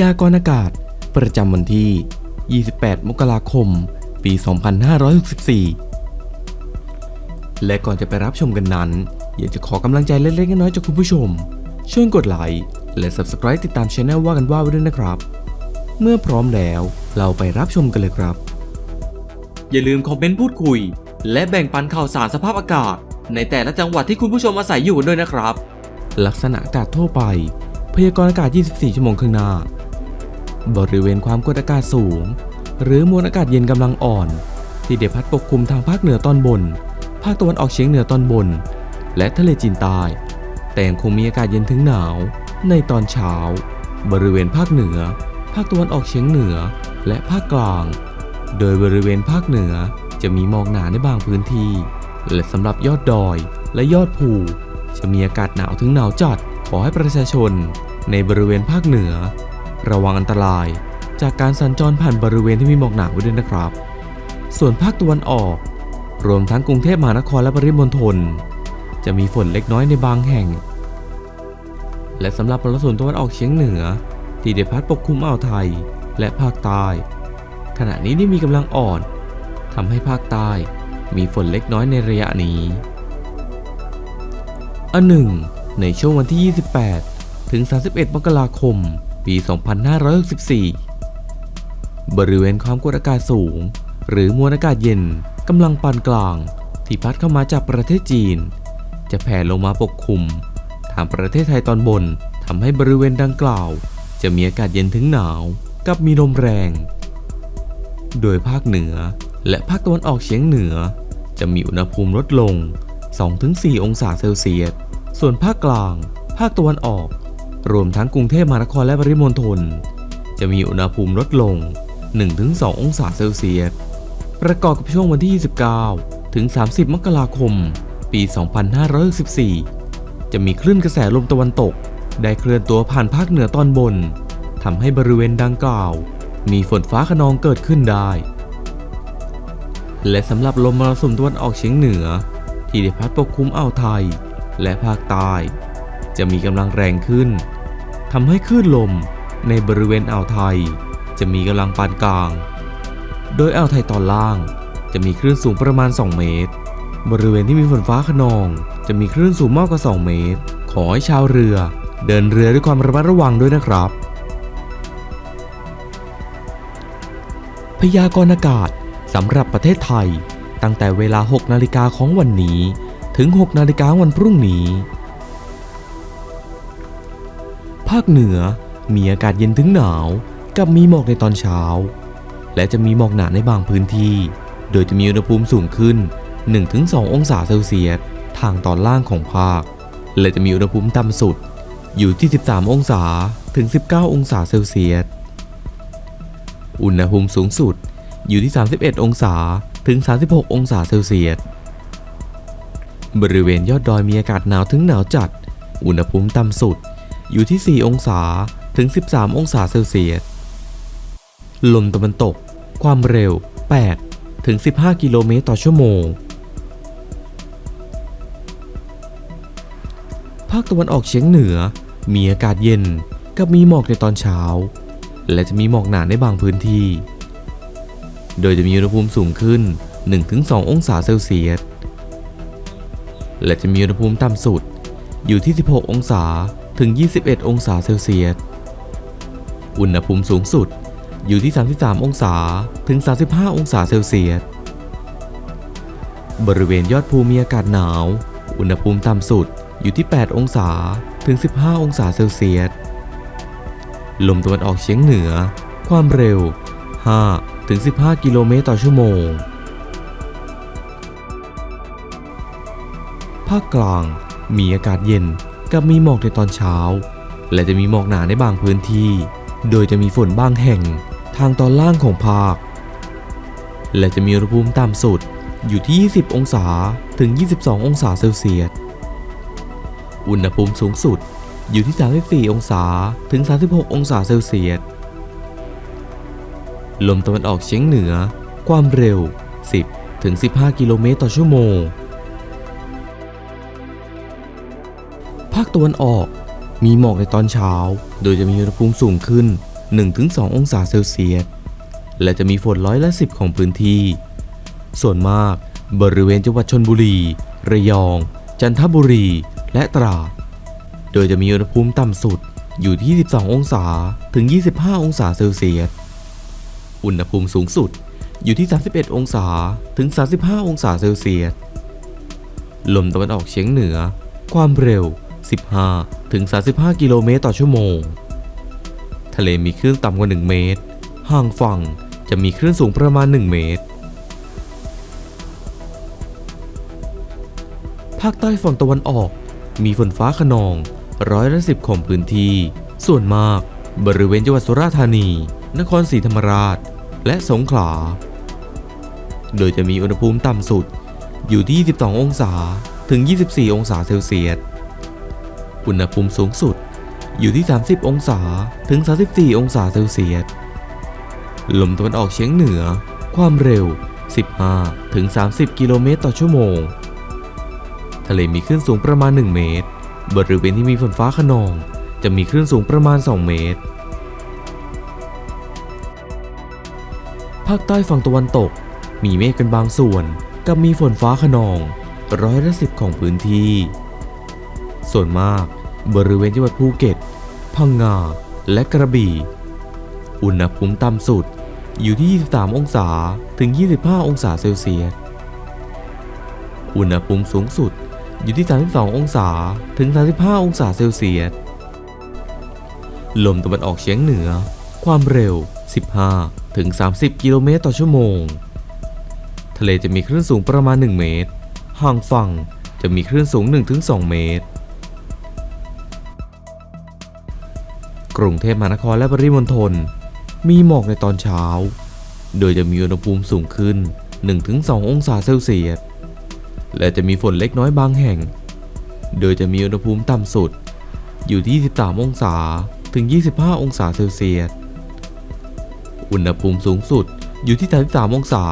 ยากรณ์อากาศ ประจำวันที่ 28 มกราคม ปี 2564 และก่อนจะไปรับชมกันนั้น อยากจะขอกำลังใจเล็กๆน้อยๆจากคุณผู้ชม ช่วยกดไลค์และ Subscribe ติดตามช anel ว่ากันว่าไว้ด้วยนะครับ เมื่อพร้อมแล้วเราไปรับชมกันเลยครับ อย่าลืมคอมเมนต์พูดคุย และแบ่งปันข่าวสารสภาพอากาศ ในแต่ละจังหวัดที่คุณผู้ชมอาศัยอยู่ด้วยนะครับ ลักษณะอากาศทั่วไป พยากรณ์อากาศ 24 ชั่วโมงข้างหน้า บริเวณความกดอากาศสูง หรือมวลอากาศเย็นกำลังอ่อน ที่ได้พัดปกคลุมทางภาคเหนือตอนบน ภาคตะวันออกเฉียงเหนือตอนบน และทะเลจีนใต้แต่ยังคงมีอากาศเย็นถึงหนาว ในตอนเช้า บริเวณภาคเหนือ ภาคตะวันออกเฉียงเหนือ และภาคกลาง โดยบริเวณภาคเหนือจะมีหมอกหนาในบางพื้นที่ และสำหรับยอดดอยและยอดภูจะมีอากาศหนาวถึงหนาวจัดขอให้ประชาชน ในบริเวณภาคเหนือ ระวังอันตราย จากการสัญจรผ่านบริเวณที่มีหมอกหนาไว้ด้วยนะครับ ส่วนภาคตะวันออก รวมทั้งกรุงเทพมหานครและปริมณฑลจะมีฝนเล็กน้อยในบางแห่ง และสำหรับมรสุมตะวันออกเฉียงเหนือ ที่ได้พัดปกคลุมอ่าวไทยและภาคใต้ ขณะนี้ได้มีกำลังอ่อนทำให้ภาคใต้มีฝนเล็กน้อยในระยะนี้ อันหนึ่ง ในช่วงวันที่ 28 ถึง 31 มกราคม ปี 2564 บริเวณความกดอากาศสูง หรือมวลอากาศเย็นกำลังปานกลาง ที่พัดเข้ามาจากประเทศจีน จะแผ่ลงมาปกคลุมทางประเทศไทยตอนบนทำให้บริเวณดังกล่าว จะมีอากาศเย็นถึงหนาว กับมีลมแรง โดยภาคเหนือและภาคตะวันออกเฉียงเหนือ จะมีอุณหภูมิลดลง 2-4 องศาเซลเซียส ส่วนภาคกลาง ภาคตะวันออก รวมทั้งกรุงเทพมหานครและปริมณฑลจะมีอุณหภูมิลดลง 1-2 องศาเซลเซียส ประกอบกับช่วงวันที่ 29 ถึง 30 มกราคม ปี 2564 จะมีคลื่นกระแสลมตะวันตก ได้เคลื่อนตัวผ่านภาคเหนือตอนบน ทำให้บริเวณดังกล่าว มีฝนฟ้าขนองเกิดขึ้นได้ และสำหรับลมมรสุมตะวันออกเฉียงเหนือ ที่ได้พัดปกคลุมอ่าวไทย และภาคใต้ จะมีกำลังแรงขึ้น ทำให้คลื่นลมในบริเวณอ่าวไทย จะมีกำลังปานกลาง โดยอ่าวไทยตอนล่างจะมีคลื่นสูงประมาณ 2 เมตร บริเวณที่มีฝนฟ้าขนอง จะมีคลื่นสูงมากกว่า 2 เมตร ขอให้ชาวเรือ เดินเรือด้วยความระมัดระวังด้วยนะครับ พยากรณ์อากาศสำหรับประเทศไทย ตั้งแต่เวลา 6 นาฬิกาของวันนี้ ถึง 6 นาฬิกาวันพรุ่งนี้ ภาคเหนือมีอากาศเย็นถึงหนาว กับมีหมอกในตอนเช้า และจะมีหมอกหนาในบางพื้นที่ โดยจะมีอุณหภูมิสูงขึ้น 1-2 องศาเซลเซียสทางตอนล่างของภาค และจะมีอุณหภูมิต่ำสุดอยู่ที่ 13 องศาถึง 19 องศาเซลเซียส อุณหภูมิสูงสุดอยู่ที่ 31 องศาถึง 36 องศาเซลเซียส บริเวณยอดดอยมีอากาศหนาวถึงหนาวจัด อุณหภูมิต่ำสุด อยู่ที่ 4 องศาถึง 13 องศาเซลเซียส ลมตะวันตก ความเร็ว 8 ถึง 15 กิโลเมตรต่อชั่วโมง ภาคตะวันออกเฉียงเหนือ มีอากาศเย็นกับมีหมอกในตอนเช้า และจะมีหมอกหนาในบางพื้นที่ โดยจะมีอุณหภูมิสูงขึ้น 1-2 องศาเซลเซียส และจะมีอุณหภูมิต่ำสุดอยู่ที่ 16 องศา ถึง 21 องศาเซลเซียส อุณหภูมิสูงสุดอยู่ที่ 33 องศาถึง 35 องศาเซลเซียส บริเวณยอดภูมีอากาศหนาว อุณหภูมิต่ำสุดอยู่ที่ 8 องศาถึง 15 องศาเซลเซียส ลมตะวันออกเฉียงเหนือ ความเร็ว 5 ถึง 15 กิโลเมตรต่อชั่วโมง ภาคกลางมีอากาศเย็น กับมีหมอกในตอนเช้า และจะมีหมอกหนาในบางพื้นที่ โดยจะมีฝนบางแห่งทางตอนล่างของภาค และจะมีอุณหภูมิต่ำสุดอยู่ที่ 20 องศาถึง 22 องศาเซลเซียส อุณหภูมิสูงสุดอยู่ที่ 34 องศาถึง 36 องศาเซลเซียส ลมตะวันออกเฉียงเหนือ ความเร็ว 10 ถึง 15 กิโลเมตรต่อชั่วโมงาคตะวันออก มีหมอกในตอนเช้า โดยจะมีอุณหภูมิสูงขึ้น 1-2 องศาเซลเซียส และจะมีฝนร้อยละ10ของพื้นที่ ส่วนมากบริเวณจังหวัดชนบุรี ระยอง จันทบุรี และตราด โดยจะมีอุณหภูมิต่ำสุดอยู่ที่ 12 องศาถึง 25 องศาเซลเซียส อุณหภูมิสูงสุดอยู่ที่ 31 องศาถึง 35 องศาเซลเซียส ลมตะวันออกเฉียงเหนือ ความเร็ว 15 ถึง 35 กิโลเมตรต่อชั่วโมง ทะเลมีคลื่นต่ำกว่า 1 เมตร ห่างฝั่งจะมีคลื่นสูงประมาณ 1 เมตร ภาคใต้ฝั่งตะวันออก มีฝนฟ้าขนองร้อยละสิบของพื้นที่ ส่วนมากบริเวณจังหวัดสุราษฎร์ธานี นครศรีธรรมราช และสงขลา โดยจะมีอุณหภูมิต่ำสุดอยู่ที่ 22 องศา ถึง 24 องศาเซลเซียส อุณหภูมิสูงสุด อยู่ที่ 30 องศาถึง 34 องศาเซลเซียส ลมตะวันออกเฉียงเหนือ ความเร็ว 15 ถึง 30 กิโลเมตรต่อชั่วโมง ทะเลมีคลื่นสูงประมาณ 1 เมตร บริเวณที่มีฝนฟ้าขนอง จะมีคลื่นสูงประมาณ 2 เมตร ภาคใต้ฝั่งตะวันตก มีเมฆเป็นบางส่วนกับมีฝนฟ้าขนองร้อยละสิบของพื้นที่ ส่วนมาก บริเวณจังหวัดภูเก็ต พังงา และกระบี่ อุณหภูมิต่ำสุดอยู่ที่ 23 องศา ถึง 25 องศาเซลเซียส อุณหภูมิสูงสุดอยู่ที่ 32 องศา ถึง 35 องศาเซลเซียส ลมตะวันออกเฉียงเหนือ ความเร็ว 15 ถึง 30 กิโลเมตรต่อชั่วโมง ทะเลจะมีคลื่นสูงประมาณ 1 เมตร ห่างฝั่งจะมีคลื่นสูง 1-2 เมตร กรุงเทพมหานครและปริมณฑลมีหมอกในตอนเช้า โดยจะมีอุณหภูมิสูงขึ้น 1-2 องศาเซลเซียส และจะมีฝนเล็กน้อยบางแห่ง โดยจะมีอุณหภูมิต่ำสุด อยู่ที่ 13 องศาถึง 25 องศาเซลเซียส อุณหภูมิสูงสุดอยู่ที่ 33 องศา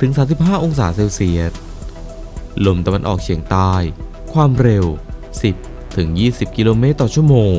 ถึง 35 องศาเซลเซียส ลมตะวันออกเฉียงใต้ ความเร็ว 10 ถึง 20 กิโลเมตรต่อชั่วโมง